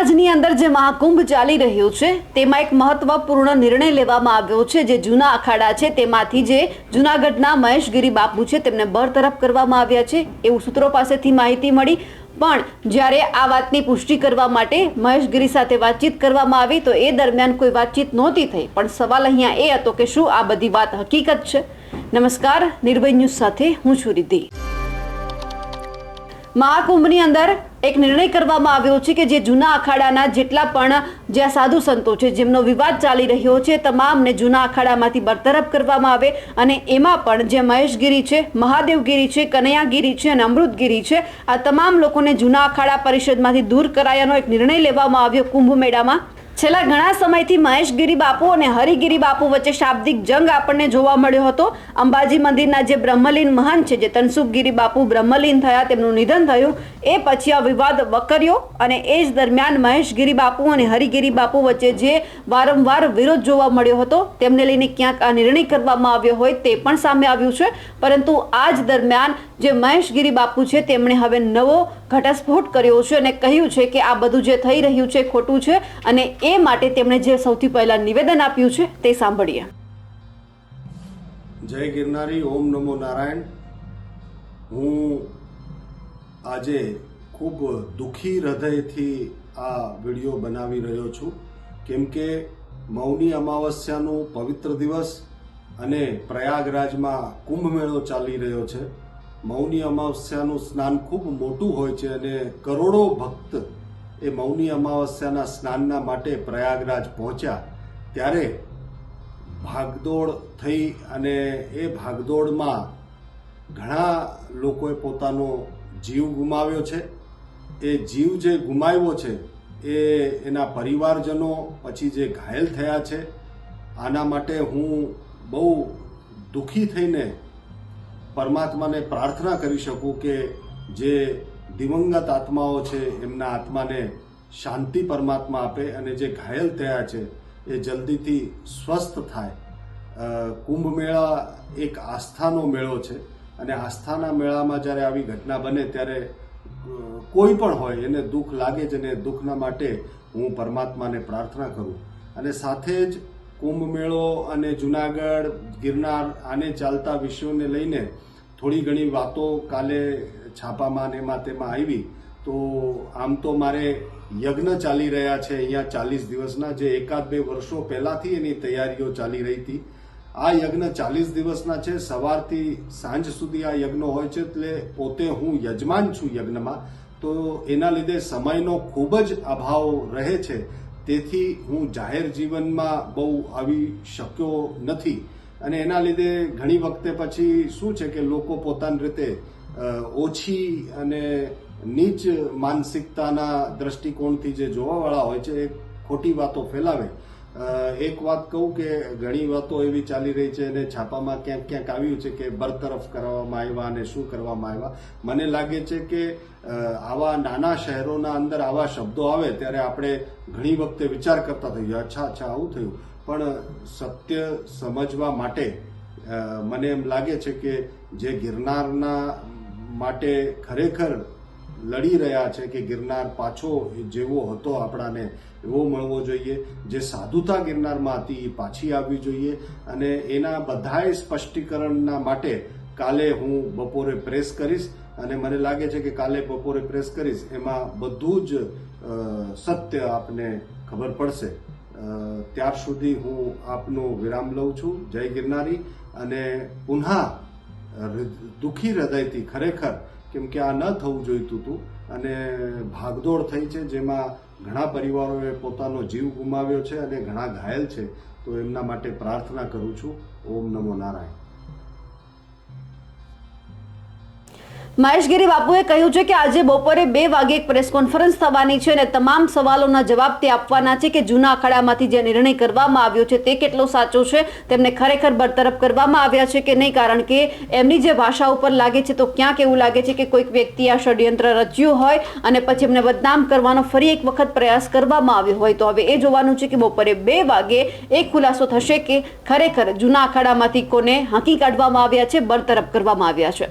પ્રયાગરાજની અંદર જે મહાકુંભ ચાલી રહ્યું છે, તેમાં એક મહત્વપૂર્ણ નિર્ણય લેવામાં આવ્યો છે. જે જૂના અખાડા છે, તેમાંથી જે જૂનાગઢના મહેશગીરી બાપુ છે, તેમને બરતરફ કરવામાં આવ્યા છે. એવું સૂત્રો પાસેથી માહિતી મળી. પણ જ્યારે આ વાતની પુષ્ટિ કરવા માટે મહેશગીરી સાથે વાતચીત કરવામાં આવી, તો એ દરમિયાન કોઈ વાતચીત નહોતી થઈ. પણ સવાલ અહીંયા એ હતો કે શું આ બધી વાત હકીકત છે? નમસ્કાર, નિર્ભય ન્યૂઝ સાથે હું છું રિદ્ધિ. મહાકુંભની અંદર એક નિર્ણય કરવામાં આવ્યો છે કે જે જૂના અખાડાના જેટલા પણ જે સાધુ સંતો છે, જેમનો વિવાદ ચાલી રહ્યો છે તમામને જૂના અખાડામાંથી બરતરફ કરવામાં આવે અને એમાં પણ જે મહેશગીરી છે, મહાદેવગીરી છે, કનૈયાગીરી છે અને અમૃતગીરી છે, આ તમામ લોકોને જૂના અખાડા પરિષદમાંથી દૂર કરાયાનો એક નિર્ણય લેવામાં આવ્યો કુંભ મેળામાં છેલ્લા ઘણા સમયથી મહેશગીરી બાપુ અને હરિગીરી બાપુ વચ્ચે શાબ્દિક જંગ આપણને જોવા મળ્યો હતો. અંબાજી મંદિરના જે બ્રહ્મલીન મહાન છે, જે તનસુખગીરી બાપુ બ્રહ્મલીન થયા, તેમનું નિધન થયું. એ પછી આ વિવાદ વકર્યો અને એ જ દરમિયાન મહેશગીરી બાપુ અને હરિગીરી બાપુ વચ્ચે જે વારંવાર વિરોધ જોવા મળ્યો હતો, તેમને લઈને ક્યાંક આ નિર્ણય કરવામાં આવ્યો હોય તે પણ સામે આવ્યું છે. પરંતુ આ જ દરમિયાન જે મહેશગીરી બાપુ છે, તેમણે હવે નવો ઘટસ્ફોટ કર્યો છે અને કહ્યું છે કે આ બધું જે થઈ રહ્યું છે, ખોટું છે અને એ માટે તેમણે જે સૌથી પહેલા નિવેદન આપ્યું છે તે સાંભળીએ. જય ગિરનારી, ઓમ નમો નારાયણ. હું આજે ખૂબ દુઃખી હૃદયથી આ વીડિયો બનાવી રહ્યો છું. કેમ કે મૌની અમાવસ્યાનું પવિત્ર દિવસ અને પ્રયાગરાજમાં કુંભ મેળો ચાલી રહ્યો છે. મૌની અમાવસ્યાનું સ્નાન ખૂબ મોટું હોય છે અને કરોડો ભક્ત એ મૌની અમાવસ્યાના સ્નાનના માટે પ્રયાગરાજ પહોંચ્યા. ત્યારે ભાગદોડ થઈ અને એ ભાગદોડમાં ઘણા લોકોએ પોતાનો જીવ ગુમાવ્યો છે. એ જીવ જે ગુમાવ્યો છે, એ એના પરિવારજનો પછી જે ઘાયલ થયા છે, આના માટે હું બહુ દુઃખી થઈને પરમાત્માને પ્રાર્થના કરી શકું કે જે દિવંગત આત્માઓ છે, એમના આત્માને શાંતિ પરમાત્મા આપે અને જે ઘાયલ થયા છે, એ જલ્દીથી સ્વસ્થ થાય. કુંભ મેળા એક આસ્થાનો મેળો છે અને આસ્થાના મેળામાં જ્યારે આવી ઘટના બને ત્યારે કોઈ પણ હોય એને દુઃખ લાગે જ અને દુઃખના માટે હું પરમાત્માને પ્રાર્થના કરું. અને સાથે જ કુંભ મેળો અને જુનાગઢ, ગિરનાર આને ચાલતા વિષયોને લઈને થોડી ઘણી વાતો કાલે છાપામાં ને એમાં તેમાં આવી. તો આમ તો મારે યજ્ઞ ચાલી રહ્યા છે અહીંયા ચાલીસ દિવસના. જે એકાદ બે વર્ષો પહેલાંથી એની તૈયારીઓ ચાલી રહી હતી. આ યજ્ઞ ચાલીસ દિવસના છે. સવારથી સાંજ સુધી આ યજ્ઞ હોય છે. એટલે પોતે હું યજમાન છું યજ્ઞમાં. તો એના લીધે સમયનો ખૂબ જ અભાવ રહે છે. તેથી હું જાહેર જીવનમાં બહુ આવી શક્યો નથી. અને એના લીધે ઘણી વખતે પછી શું છે કે લોકો પોતાની રીતે ઓછી અને નીચ માનસિકતાના દ્રષ્ટિકોણથી જે જોવાવાળા હોય છે, એ ખોટી વાતો ફેલાવે. એક વાત કહું કે ઘણી વાતો એવી ચાલી રહી છે અને છાપામાં ક્યાંક ક્યાંક આવ્યું છે કે બરતરફ કરવામાં આવ્યા અને શું કરવામાં આવ્યા. મને લાગે છે કે આવા નાના શહેરોના અંદર આવા શબ્દો આવે ત્યારે આપણે ઘણી વખતે વિચાર કરતા થઈ ગયા અચ્છા અચ્છા, આવું થયું. પણ સત્ય સમજવા માટે મને એમ લાગે છે કે જે ગિરનારના માટે ખરેખર લડી રહ્યા છે કે ગિરનાર પાછો જેવો હતો આપણાને, એવો મળવો જોઈએ. જે સાધુતા ગિરનારમાં હતી એ પાછી આવવી જોઈએ. અને એના બધાય સ્પષ્ટીકરણના માટે કાલે હું બપોરે પ્રેસ કરીશ અને મને લાગે છે કે કાલે બપોરે પ્રેસ કરીશ, એમાં બધું જ સત્ય આપને ખબર પડશે. ત્યાર સુધી હું આપનો વિરામ લઉં છું. જય ગિરનારી અને પુનઃ દુઃખી હૃદયથી ખરેખર કેમ કે આ ન થવું જોઈતું હતું અને ભાગદોડ થઈ છે જેમાં ઘણા પરિવારોએ પોતાનો જીવ ગુમાવ્યો છે અને ઘણા ઘાયલ છે. તો એમના માટે પ્રાર્થના કરું છું. ઓમ નમો નારાયણ. મહેશગીરી બાપુએ કહ્યું છે કે આજે બપોરે બે વાગે એક પ્રેસ કોન્ફરન્સ થવાની છે અને તમામ સવાલોના જવાબ તે આપવાના છે કે જૂના અખાડામાંથી જે નિર્ણય કરવામાં આવ્યો છે તે કેટલો સાચો છે, તેમને ખરેખર બરતરફ કરવામાં આવ્યા છે કે નહીં? કારણ કે એમની જે ભાષા ઉપર લાગે છે તો ક્યાંક એવું લાગે છે કે કોઈક વ્યક્તિ આ ષડયંત્ર રચ્યું હોય અને પછી એમને બદનામ કરવાનો ફરી એક વખત પ્રયાસ કરવામાં આવ્યો હોય. તો હવે એ જોવાનું છે કે બપોરે બે વાગે એક ખુલાસો થશે કે ખરેખર જૂના અખાડામાંથી કોને હાંકી કાઢવામાં આવ્યા છે, બરતરફ કરવામાં આવ્યા છે.